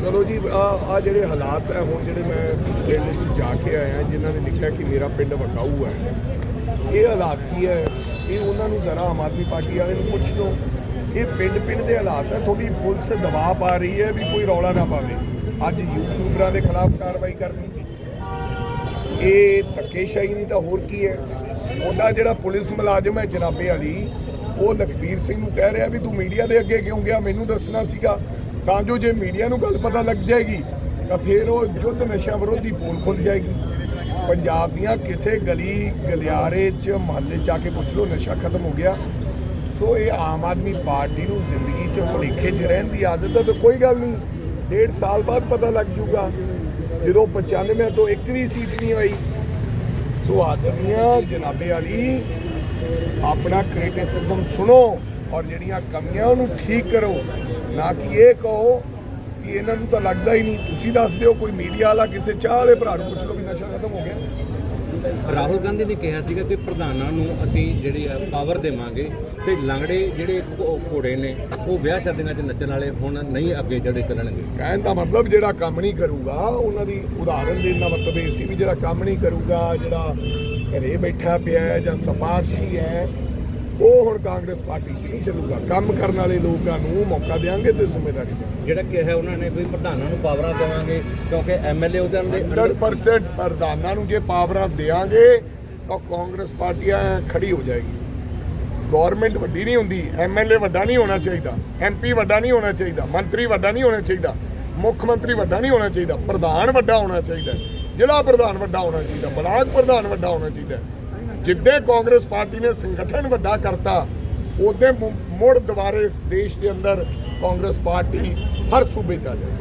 ਚਲੋ ਜੀ, ਆ ਆ ਜਿਹੜੇ ਹਾਲਾਤ ਹੈ ਹੁਣ ਜਿਹੜੇ ਮੈਂ ਪਿੰਡ 'ਚ ਜਾ ਕੇ ਆਇਆ, ਜਿਨ੍ਹਾਂ ਨੇ ਲਿਖਿਆ ਕਿ ਮੇਰਾ ਪਿੰਡ ਵਕਾਊ ਹੈ, ਇਹ ਹਾਲਾਤ ਕੀ ਹੈ? ਇਹ ਉਹਨਾਂ ਨੂੰ ਜ਼ਰਾ ਆਮ ਆਦਮੀ ਪਾਰਟੀ ਵਾਲੇ ਨੂੰ ਪੁੱਛ ਲਓ। ਇਹ ਪਿੰਡ ਪਿੰਡ ਦੇ ਹਾਲਾਤ ਹੈ ਤੁਹਾਡੀ ਪੁਲਿਸ ਦਬਾਅ ਪਾ ਰਹੀ ਹੈ ਵੀ ਕੋਈ ਰੌਲਾ ਨਾ ਪਾਵੇ। ਅੱਜ ਯੂਟਿਊਬਰਾਂ ਦੇ ਖਿਲਾਫ ਕਾਰਵਾਈ ਕਰਨੀ। ਇਹ ਧੱਕੇਸ਼ਾਹੀ ਨਹੀਂ ਤਾਂ ਹੋਰ ਕੀ ਹੈ? ਉਹਦਾ ਜਿਹੜਾ ਪੁਲਿਸ ਮੁਲਾਜ਼ਮ ਹੈ ਜਨਾਬੇ ਵਾਲੀ ਉਹ ਲਖਬੀਰ ਸਿੰਘ ਨੂੰ ਕਹਿ ਰਿਹਾ ਵੀ ਤੂੰ ਮੀਡੀਆ ਦੇ ਅੱਗੇ ਕਿਉਂ ਗਿਆ? ਮੈਨੂੰ ਦੱਸਣਾ ਸੀਗਾ। ਤਾਂ ਜੋ ਜੇ ਮੀਡੀਆ ਨੂੰ ਗੱਲ ਪਤਾ ਲੱਗ ਜਾਏਗੀ, ਤਾਂ ਫਿਰ ਉਹ ਯੁੱਧ ਨਸ਼ਾ ਵਿਰੋਧੀ ਪੋਲ ਖੁੱਲ ਜਾਏਗੀ। ਪੰਜਾਬ ਦੀਆਂ ਕਿਸੇ ਗਲੀ, ਗਲਿਆਰੇ 'ਚ ਮਹੱਲੇ 'ਚ ਜਾ ਕੇ ਪੁੱਛ ਲਓ, ਨਸ਼ਾ ਖਤਮ ਹੋ ਗਿਆ। ਸੋ ਇਹ ਆਮ ਆਦਮੀ ਪਾਰਟੀ ਨੂੰ ਜ਼ਿੰਦਗੀ 'ਚ ਭੁਲੇਖੇ 'ਚ ਰਹਿਣ ਦੀ ਆਦਤ ਹੈ ਤਾਂ ਕੋਈ ਗੱਲ ਨਹੀਂ, ਡੇਢ ਸਾਲ ਬਾਅਦ ਪਤਾ ਲੱਗ ਜੂਗਾ। ਜਦੋਂ 95 ਤੋਂ ਇੱਕ ਵੀ ਸੀਟ ਨਹੀਂ ਆਈ, ਸੋ ਆਦਮੀਆਂ ਜਨਾਬੇ ਵਾਲੀ, ਆਪਣਾ ਕ੍ਰਿਟਿਸਿਜ਼ਮ ਸੁਣੋ ਔਰ ਜਿਹੜੀਆਂ ਕਮੀਆਂ ਉਹਨੂੰ ਠੀਕ ਕਰੋ। ਨਾ ਕਿ ਇਹ ਕਹੋ ਕਿ ਇਹਨਾਂ ਨੂੰ ਤਾਂ ਲੱਗਦਾ ਹੀ ਨਹੀਂ। ਤੁਸੀਂ ਦੱਸ ਦਿਓ ਕੋਈ ਮੀਡੀਆ ਵਾਲਾ ਕਿਸੇ ਚਾਹ ਵਾਲੇ ਭਰਾ ਨੂੰ ਪੁੱਛ ਲਓ ਵੀ ਨਸ਼ਾ ਖਤਮ ਹੋ ਗਿਆ। ਰਾਹੁਲ ਗਾਂਧੀ ਨੇ ਕਿਹਾ ਸੀਗਾ ਕਿ ਪ੍ਰਧਾਨਾਂ ਨੂੰ ਅਸੀਂ ਜਿਹੜੀ ਪਾਵਰ ਦੇਵਾਂਗੇ ਤੇ ਲੰਗੜੇ ਜਿਹੜੇ ਘੋ- ਘੋੜੇ ਨੇ ਉਹ ਵਿਆਹ ਸ਼ਾਦੀਆਂ 'ਚ ਨੱਚਣ ਵਾਲੇ ਹੁਣ ਨਹੀਂ ਅੱਗੇ ਜਿਹੜੇ ਚੱਲਣਗੇ। ਕਹਿਣ ਦਾ ਮਤਲਬ ਜਿਹੜਾ ਕੰਮ ਨਹੀਂ ਕਰੂਗਾ ਉਹਨਾਂ ਦੀ ਉਦਾਹਰਨ ਦੇਣ ਦਾ ਮਤਲਬ ਇਹ ਸੀ ਵੀ ਜਿਹੜਾ ਕੰਮ ਨਹੀਂ ਕਰੂਗਾ ਜਿਹੜਾ ਘਰੇ ਬੈਠਾ ਪਿਆ ਹੈ ਜਾਂ ਸਪਾਰਸ਼ੀ ਹੈ ਉਹ ਹੁਣ ਕਾਂਗਰਸ ਪਾਰਟੀ 'ਚ ਨਹੀਂ ਚੱਲੂਗਾ। ਕੰਮ ਕਰਨ ਵਾਲੇ ਲੋਕਾਂ ਨੂੰ ਮੌਕਾ ਦੇਵਾਂਗੇ ਤੇ ਜ਼ਿੰਮੇਵਾਰੀ ਦੇਵਾਂਗੇ ਜਿਹੜਾ ਕਿਹਾ ਉਹਨਾਂ ਨੇ ਵੀ ਪ੍ਰਧਾਨਾਂ ਨੂੰ ਪਾਵਰਾਂ ਦੇਵਾਂਗੇ ਕਿਉਂਕਿ ਐਮਐਲਏ ਉਹਦੇ ਦੇ ਅੰਡਰ 100% ਪ੍ਰਧਾਨਾਂ ਨੂੰ ਜੇ ਪਾਵਰਾਂ ਦੇਾਂਗੇ ਤਾਂ ਕਾਂਗਰਸ ਪਾਰਟੀ ਐਂ ਖੜੀ ਹੋ ਜਾਏਗੀ। ਗਵਰਨਮੈਂਟ ਵੱਡੀ ਨਹੀਂ ਹੁੰਦੀ ਐਮਐਲਏ ਵੱਡਾ ਨਹੀਂ ਹੋਣਾ ਚਾਹੀਦਾ ਐਮਪੀ ਵੱਡਾ ਨਹੀਂ ਹੋਣਾ ਚਾਹੀਦਾ ਮੰਤਰੀ ਵੱਡਾ ਨਹੀਂ ਹੋਣਾ ਚਾਹੀਦਾ ਮੁੱਖ ਮੰਤਰੀ ਵੱਡਾ ਨਹੀਂ ਹੋਣਾ ਚਾਹੀਦਾ ਪ੍ਰਧਾਨ ਵੱਡਾ ਹੋਣਾ ਚਾਹੀਦਾ ਜ਼ਿਲ੍ਹਾ ਪ੍ਰਧਾਨ ਵੱਡਾ ਹੋਣਾ ਚਾਹੀਦਾ ਬਲਾਕ ਪ੍ਰਧਾਨ ਵੱਡਾ ਹੋਣਾ ਚਾਹੀਦਾ। ਜਿੱਦੇ ਕਾਂਗਰਸ ਪਾਰਟੀ ਨੇ ਸੰਗਠਨ ਵੱਡਾ ਕਰਤਾ, ਉਹਦੇ ਮੁੜ ਦੁਬਾਰੇ ਇਸ ਦੇਸ਼ ਦੇ ਅੰਦਰ ਕਾਂਗਰਸ ਪਾਰਟੀ ਹਰ ਸੂਬੇ ਚ ਆ ਜਾਏ।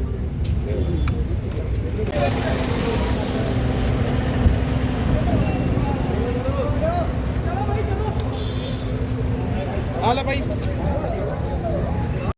ਆ ਭਾਈ